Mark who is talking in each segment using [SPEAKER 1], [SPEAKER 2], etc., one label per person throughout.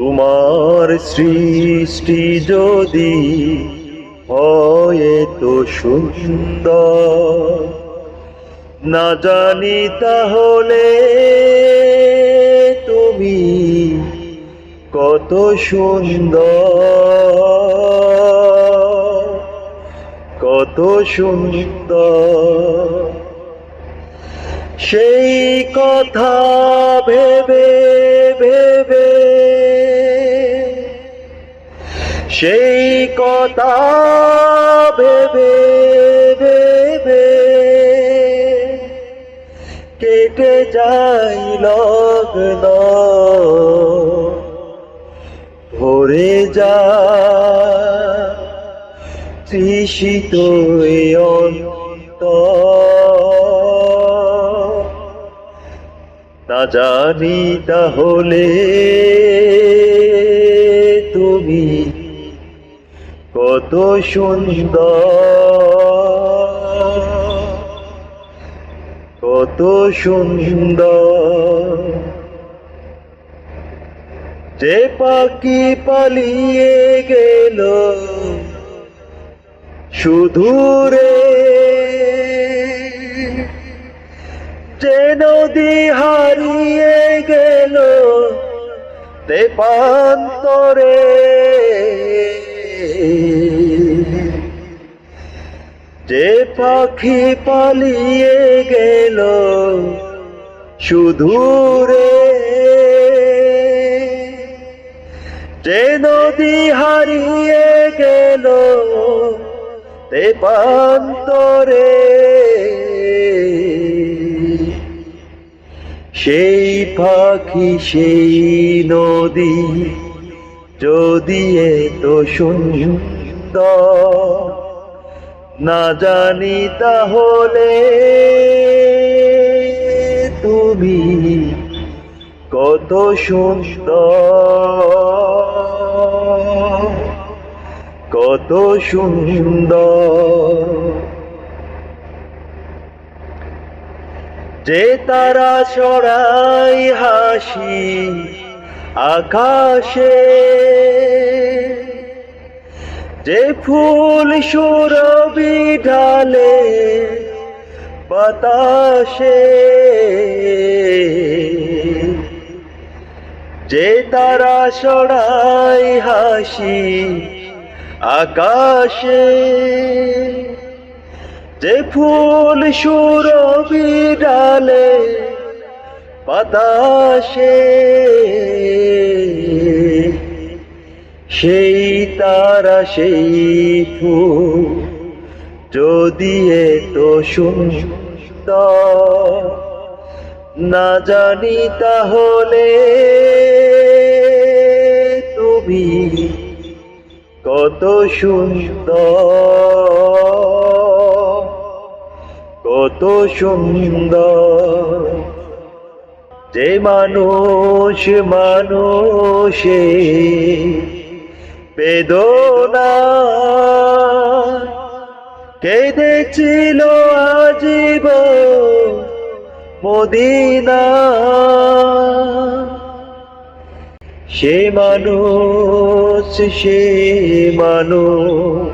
[SPEAKER 1] তোমার সৃষ্টি যদি হয় তো সুন্দর। না জানি তাহলে তুমি কত সুন্দর কত সুন্দর। সেই কথা ভেবে সেই কথা ভেবে ভেবে কেটে যাই লগ্ন। ভরে যা তৃষিত এ অন্তর। না জানি তাহলে কত সুন্দর কত সুন্দর। যে পাখি পালিয়ে গেল শুধু রে যে নদী হারিয়ে গেল তেপান্তরে পাখি পালিয়ে গেল শুধু রে যে নদী হারিয়ে গেল তেপান্তরে সেই পাখি, সেই নদী যদি এত সুন্দর না জানি তাহলে তুমি কত সুন্দর কত সুন্দর। যে তারা সরাই হাসি আকাশে যে ফুল সুরবি ঢালে বাতাসে, যে তারা সরাই হাসি আকাশে, যে ফুল সুরবি ডালে বাতাসে, সেই তারা সেই ফুল যদি এত সুন্দর। না জানি তাহলে তুমি কত সুন্দর কত সুন্দর। যে মানুষ মানুষে বেদনা। কেঁদেছিল আজীব মদিনা। সে মানুষ সে মানুষ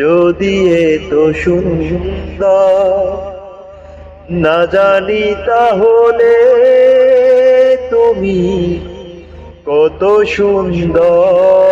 [SPEAKER 1] যদি এত সুন্দর না জানি তাহলে তুমি কত সুন্দর।